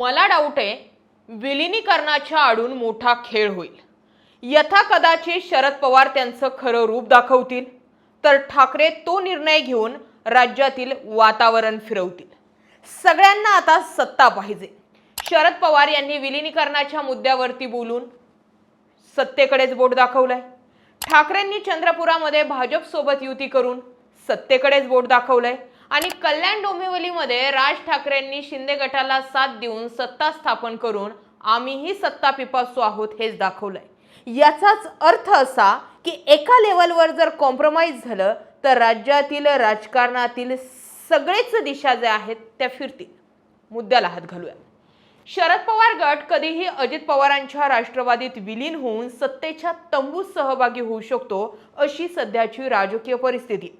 मला डाऊट आहे विलिनीकरणाच्या आडून मोठा खेळ होईल. यथा कदाचित शरद पवार त्यांचं खरं रूप दाखवतील तर ठाकरे तो निर्णय घेऊन राज्यातील वातावरण फिरवतील. सगळ्यांना आता सत्ता पाहिजे. शरद पवार यांनी विलिनीकरणाच्या मुद्द्यावरती बोलून सत्तेकडेच बोट दाखवलंय. ठाकरेंनी चंद्रपुरामध्ये भाजपसोबत युती करून सत्तेकडेच बोट दाखवलंय. आणि कल्याण डोंबिवलीमध्ये राज ठाकरेंनी शिंदे गटाला साथ देऊन सत्ता स्थापन करून आम्हीही सत्ता पिपासू आहोत हेच दाखवलंय. याचाच अर्थ असा की एका लेवलवर जर कॉम्प्रोमाइज झालं तर राज्यातील राजकारणातील सगळेच दिशा ज्या आहेत त्या फिरतील. मुद्द्याला हात घालूया. शरद पवार गट कधीही अजित पवारांच्या राष्ट्रवादीत विलीन होऊन सत्तेच्या तंबूत सहभागी होऊ शकतो अशी सध्याची राजकीय परिस्थिती.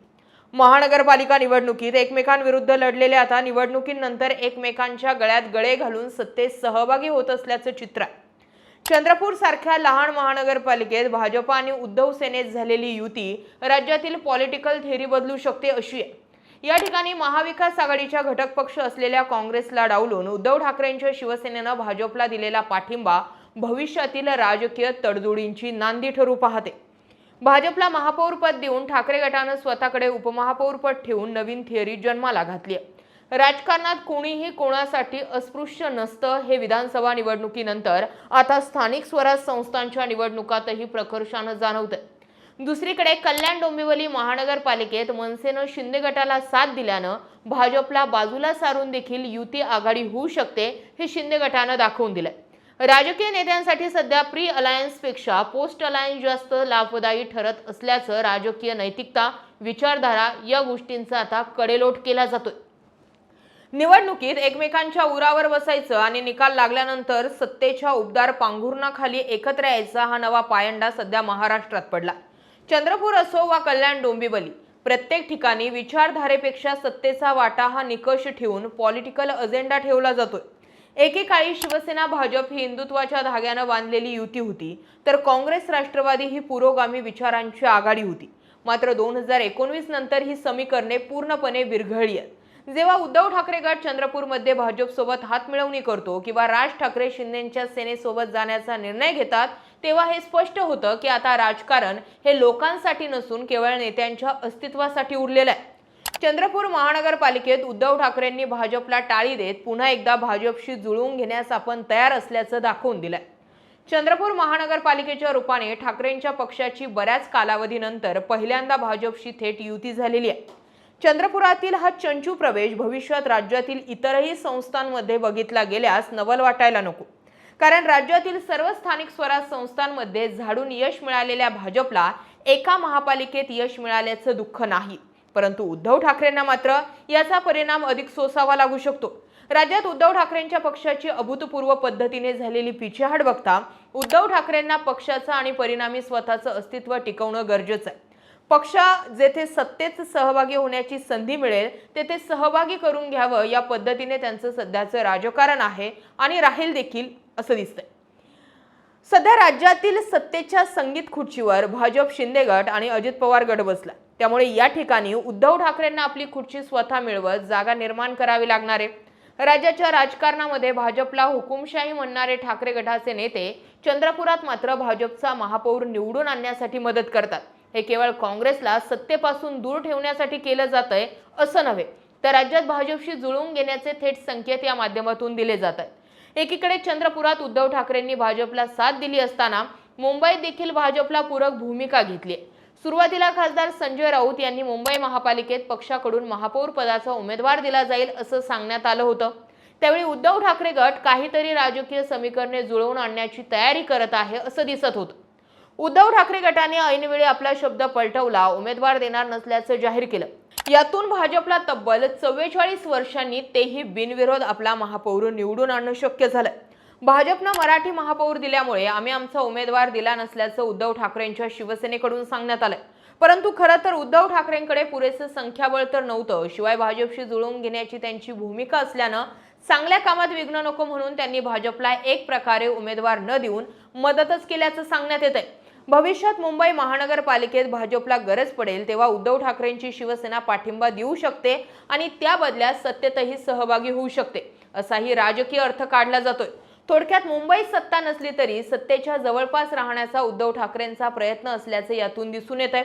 महानगरपालिका निवडणुकीत एकमेकांविरुद्ध लढलेले आता निवडणुकीनंतर एकमेकांच्या गळ्यात गळे घालून सत्तेत सहभागी होत असल्याचं चित्र आहे. चंद्रपूर सारख्या लहान महानगरपालिकेत भाजप आणि उद्धव सेनेत झालेली युती राज्यातील पॉलिटिकल थेरी बदलू शकते अशी आहे. या ठिकाणी महाविकास आघाडीच्या घटक पक्ष असलेल्या काँग्रेसला डावलून उद्धव ठाकरेंच्या शिवसेनेनं भाजपला दिलेला पाठिंबा भविष्यातील राजकीय तडजोडींची नांदी ठरू पाहते. भाजपला महापौरपद देऊन ठाकरे गटानं स्वतःकडे उपमहापौरपद ठेवून नवीन थिअरी जन्माला घातली आहे. राजकारणात कोणीही कोणासाठी अस्पृश्य नसतं हे विधानसभा निवडणुकीनंतर आता स्थानिक स्वराज संस्थांच्या निवडणुकातही प्रकर्षानं जाणवतंय. दुसरीकडे कल्याण डोंबिवली महानगरपालिकेत मनसेनं शिंदे गटाला साथ दिल्यानं भाजपला बाजूला सारून देखील युती आघाडी होऊ शकते हे शिंदे गटानं दाखवून दिलंय. राजकीय नेत्यांसाठी सध्या प्री अलायन्सपेक्षा पोस्ट अलायन्स जास्त लाभदायी ठरत असल्याचं राजकीय नैतिकता विचारधारा या गोष्टींचा आता कडेलोट केला जातोय. निवडणुकीत एकमेकांच्या उरावर बसायचं आणि निकाल लागल्यानंतर सत्तेच्या उबदार पांघुरणाखाली एकत्र यायचा हा नवा पायंडा सध्या महाराष्ट्रात पडला. चंद्रपूर असो वा कल्याण डोंबिवली प्रत्येक ठिकाणी विचारधारेपेक्षा सत्तेचा वाटा हा निकष ठेवून पॉलिटिकल अजेंडा ठेवला जातोय. एकेकाळी शिवसेना भाजप ही हिंदुत्वाच्या धाग्यानं बांधलेली युती होती. तर काँग्रेस राष्ट्रवादी ही पुरोगामी विचारांची आघाडी होती. मात्र दोन हजार एकोणवीस नंतर ही समीकरणे पूर्णपणे विरघळली आहेत. जेव्हा उद्धव ठाकरे गट चंद्रपूरमध्ये भाजपसोबत हातमिळवणी करतो किंवा राज ठाकरे शिंदेच्या सेनेसोबत जाण्याचा निर्णय घेतात तेव्हा हे स्पष्ट होतं की आता राजकारण हे लोकांसाठी नसून केवळ नेत्यांच्या अस्तित्वासाठी उरलेलं आहे. चंद्रपूर महानगरपालिकेत उद्धव ठाकरेंनी भाजपला टाळी देत पुन्हा एकदा भाजपशी जुळवून घेण्यास आपण तयार असल्याचं दाखवून दिलंय. चंद्रपूर महानगरपालिकेच्या रूपाने ठाकरेंच्या पक्षाची बऱ्याच कालावधीनंतर पहिल्यांदा भाजपशी थेट युती झालेली आहे. चंद्रपुरातील हा चंचू प्रवेश भविष्यात राज्यातील इतरही संस्थांमध्ये बघितला गेल्यास नवल वाटायला नको. कारण राज्यातील सर्व स्थानिक स्वराज संस्थांमध्ये झाडून यश मिळालेल्या भाजपला एका महापालिकेत यश मिळाल्याचं दुःख नाही. परंतु उद्धव ठाकरेंना मात्र याचा परिणाम अधिक सोसावा लागू शकतो. राज्यात उद्धव ठाकरेंच्या पक्षाची अभूतपूर्व पद्धतीने झालेली पिछेहाट बघता उद्धव ठाकरेंना पक्षाचं आणि परिणामी स्वतःचं अस्तित्व टिकवणं गरजेचं आहे. पक्ष जेथे सत्तेत सहभागी होण्याची संधी मिळेल तेथे सहभागी करून घ्यावं या पद्धतीने त्यांचं सध्याचं राजकारण आहे आणि राहील देखील असं दिसतंय. सध्या राज्यातील सत्तेच्या संगीत खुर्चीवर भाजप शिंदे गट आणि अजित पवार गट बसला. त्यामुळे या ठिकाणी उद्धव ठाकरेंना आपली खुर्ची स्वतः मिळवत जागा निर्माण करावी लागणार आहे. राज्याच्या राजकारणामध्ये भाजपला हुकुमशाही म्हणणारे ठाकरे गटाचे नेते चंद्रपुरात मात्र भाजपचा महापौर निवडून आणण्यासाठी मदत करतात. हे केवळ काँग्रेसला सत्तेपासून दूर ठेवण्यासाठी केलं जातंय असं नव्हे तर राज्यात भाजपशी जुळवून घेण्याचे थेट संकेत या माध्यमातून दिले जात आहेत एकीकडे चंद्रपुरात उद्धव ठाकरेंनी भाजपला साथ दिली असताना मुंबईत देखील भाजपला पूरक भूमिका घेतली. आहे सुरुवातीला खासदार संजय राऊत यांनी मुंबई महापालिकेत पक्षाकडून महापौर पदाचा उमेदवार दिला जाईल असं सांगण्यात आलं होतं. त्यावेळी उद्धव ठाकरे गट काहीतरी राजकीय समीकरणे जुळवून आणण्याची तयारी करत आहे असं दिसत होतं. उद्धव ठाकरे गटाने ऐनवेळी आपला शब्द पलटवला. उमेदवार देणार नसल्याचं जाहीर केलं. यातून भाजपला तब्बल चव्वेचाळीस वर्षांनी तेही बिनविरोध आपला महापौर निवडून आणणं शक्य झालं भाजपनं मराठी महापौर दिल्यामुळे आम्ही आमचा उमेदवार दिला नसल्याचं उद्धव ठाकरेंच्या शिवसेनेकडून सांगण्यात आलं परंतु खरं तर उद्धव ठाकरेंकडे पुरेसं संख्याबळ तर नव्हतं. शिवाय भाजपशी जुळवून घेण्याची त्यांची भूमिका असल्यानं चांगल्या कामात विघ्न नको म्हणून त्यांनी भाजपला एक प्रकारे उमेदवार न देऊन मदतच केल्याचं सांगण्यात येत आहे भविष्यात मुंबई महानगरपालिकेत भाजपला गरज पडेल तेव्हा उद्धव ठाकरेंची शिवसेना पाठिंबा देऊ शकते आणि त्या बदल्यात सत्तेतही सहभागी होऊ शकते असाही राजकीय अर्थ काढला जातोय थोडक्यात मुंबईत सत्ता नसली तरी सत्तेच्या जवळपास राहण्याचा उद्धव ठाकरेंचा प्रयत्न असल्याचे यातून दिसून येत आहे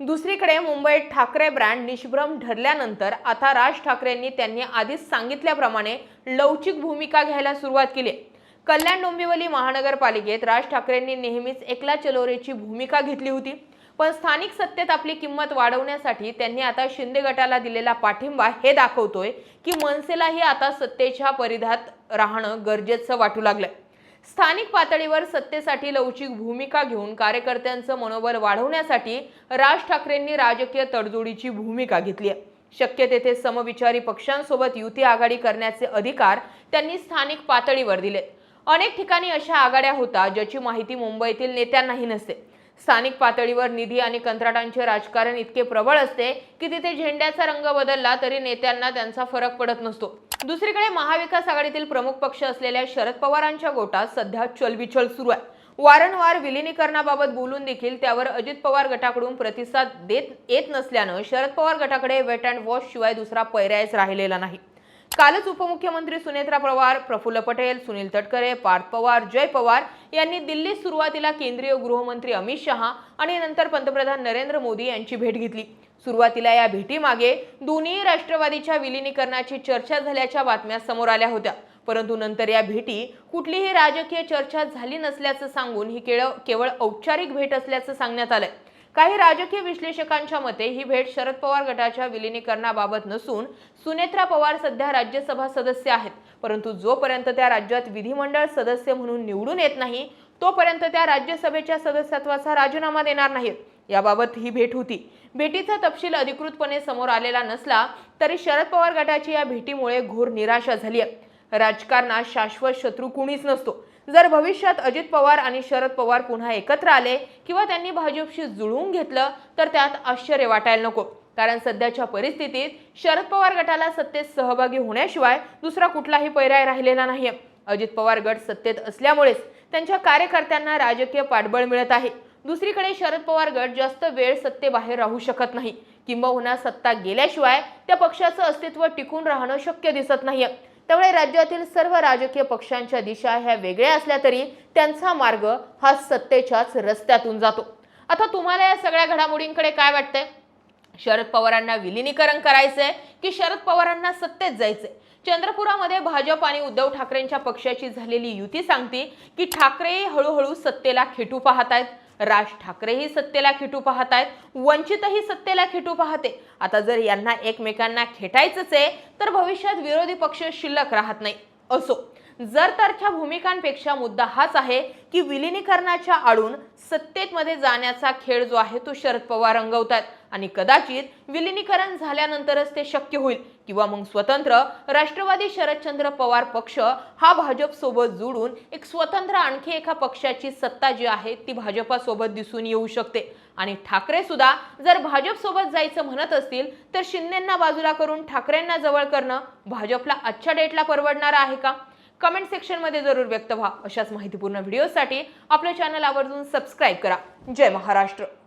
दुसरीकडे मुंबईत ठाकरे ब्रँड निष्भ्रम ठरल्यानंतर आता राज ठाकरेंनी त्यांनी आधीच सांगितल्याप्रमाणे लवचिक भूमिका घ्यायला सुरुवात केली आहे. कल्याण डोंबिवली महानगरपालिकेत राज ठाकरेंनी नेहमीच एकला चलोरेची भूमिका घेतली होती. पण स्थानिक सत्तेत आपली किंमत वाढवण्यासाठी त्यांनी आता शिंदे गटाला दिलेला पाठिंबा हे दाखवतोय की मनसेलाही आता सत्तेच्या परिधात राहणं गरजेचं वाटू लागलंय. स्थानिक पातळीवर सत्तेसाठी लवचिक भूमिका घेऊन कार्यकर्त्यांचं मनोबल वाढवण्यासाठी राज ठाकरेंनी राजकीय तडजोडीची भूमिका घेतली आहे. शक्य तेथे समविचारी पक्षांसोबत युती आघाडी करण्याचे अधिकार त्यांनी स्थानिक पातळीवर दिले. अनेक ठिकाणी अशा आघाड्या होता ज्याची माहिती मुंबईतील नेत्यांनाही नसते स्थानिक पातळीवर निधी आणि कंत्राटांचे राजकारण इतके प्रबळ असते की तिथे झेंड्याचा रंग बदलला तरी नेत्यांना त्यांचा फरक पडत नसतो. दुसरीकडे महाविकास आघाडीतील प्रमुख पक्ष असलेल्या शरद पवारांच्या गोटात सध्या चलबिचल सुरू आहे. वारंवार विलिनीकरणाबाबत बोलून देखील त्यावर अजित पवार गटाकडून प्रतिसाद देत येत नसल्यानं शरद पवार गटाकडे वेट अँड वॉश शिवाय दुसरा पर्यायच राहिलेला नाही. कालच उपमुख्यमंत्री सुनेत्रा पवार प्रफुल्ल पटेल सुनील तटकरे पार्थ पवार जय पवार यांनी दिल्लीत सुरुवातीला केंद्रीय गृहमंत्री अमित शहा आणि नंतर पंतप्रधान नरेंद्र मोदी यांची भेट घेतली. सुरुवातीला या भेटीमागे दोन्ही राष्ट्रवादीच्या विलिनीकरणाची चर्चा झाल्याच्या बातम्या समोर आल्या होत्या. परंतु नंतर या भेटी कुठलीही राजकीय चर्चा झाली नसल्याचं सांगून ही केवळ केवळ औपचारिक भेट असल्याचं सांगण्यात आलंय. काही राजकीय विश्लेषकांच्या मते ही भेट शरद पवार गटाच्या विलिनीकरणाबाबत नसून सुनेत्रा पवार सध्या राज्यसभा सदस्य आहेत. परंतु जोपर्यंत त्या राज्यात विधिमंडळ सदस्य म्हणून निवडून येत नाही तोपर्यंत त्या राज्यसभेच्या सदस्यत्वाचा राजीनामा देणार नाहीत. याबाबत ही भेट होती. भेटीचा तपशील अधिकृतपणे समोर आलेला नसला तरी शरद पवार गटाची या भेटीमुळे घोर निराशा झाली आहे राजकारणात शाश्वत शत्रू कुणीच नसतो. जर भविष्यात अजित पवार आणि शरद पवार पुन्हा एकत्र आले किंवा त्यांनी भाजपशी जुळवून घेतलं तर त्यात आश्चर्य वाटायला नको. कारण सध्याच्या परिस्थितीत शरद पवार गटाला सत्तेत सहभागी होण्याशिवाय दुसरा कुठलाही पर्याय राहिलेला नाहीये. अजित पवार गट सत्तेत असल्यामुळेच त्यांच्या कार्यकर्त्यांना राजकीय पाठबळ मिळत आहे. दुसरीकडे शरद पवार गट जास्त वेळ सत्तेबाहेर राहू शकत नाही. किंबहुना सत्ता गेल्याशिवाय त्या पक्षाचं अस्तित्व टिकून राहणं शक्य दिसत नाहीये. त्यामुळे राज्यातील सर्व राजकीय पक्षांच्या दिशा ह्या वेगळ्या असल्या तरी त्यांचा मार्ग हा सत्तेच्याच रस्त्यातून जातो. आता तुम्हाला या सगळ्या घडामोडींकडे काय वाटतंय? शरद पवारांना विलिनीकरण करायचंय की शरद पवारांना सत्तेत जायचंय? चंद्रपुरामध्ये भाजप आणि उद्धव ठाकरेंच्या पक्षाची झालेली युती सांगते की ठाकरे हळूहळू सत्तेला खेटू पाहत आहेत राज ठाकरेही सत्तेला खेटू पाहत आहेत वंचितही सत्तेला खेटू पाहते. आता जर यांना एकमेकांना खेटायचंच आहे तर भविष्यात विरोधी पक्ष शिल्लक राहत नाही. असो. जर तरच्या भूमिकांपेक्षा मुद्दा हाच आहे की विलिनीकरणाच्या आडून सत्तेमध्ये जाण्याचा खेळ जो आहे तो शरद पवार रंगवतात. आणि कदाचित विलिनीकरण झाल्यानंतरच ते शक्य होईल. किंवा मग स्वतंत्र राष्ट्रवादी शरदचंद्र पवार पक्ष हा भाजप सोबत जोडून एक स्वतंत्र आणखी एका पक्षाची सत्ता जी आहे ती भाजपासोबत दिसून येऊ शकते. आणि ठाकरे सुद्धा जर भाजप सोबत जायचं म्हणत असतील तर शिंदेना बाजूला करून ठाकरेंना जवळ करणं भाजपला आजच्या डेटला परवडणार आहे का? कमेंट सेक्शनमध्ये जरूर व्यक्त व्हा. अशाच माहितीपूर्ण व्हिडिओसाठी आपल्या चॅनल आवर्जून सबस्क्राईब करा. जय महाराष्ट्र.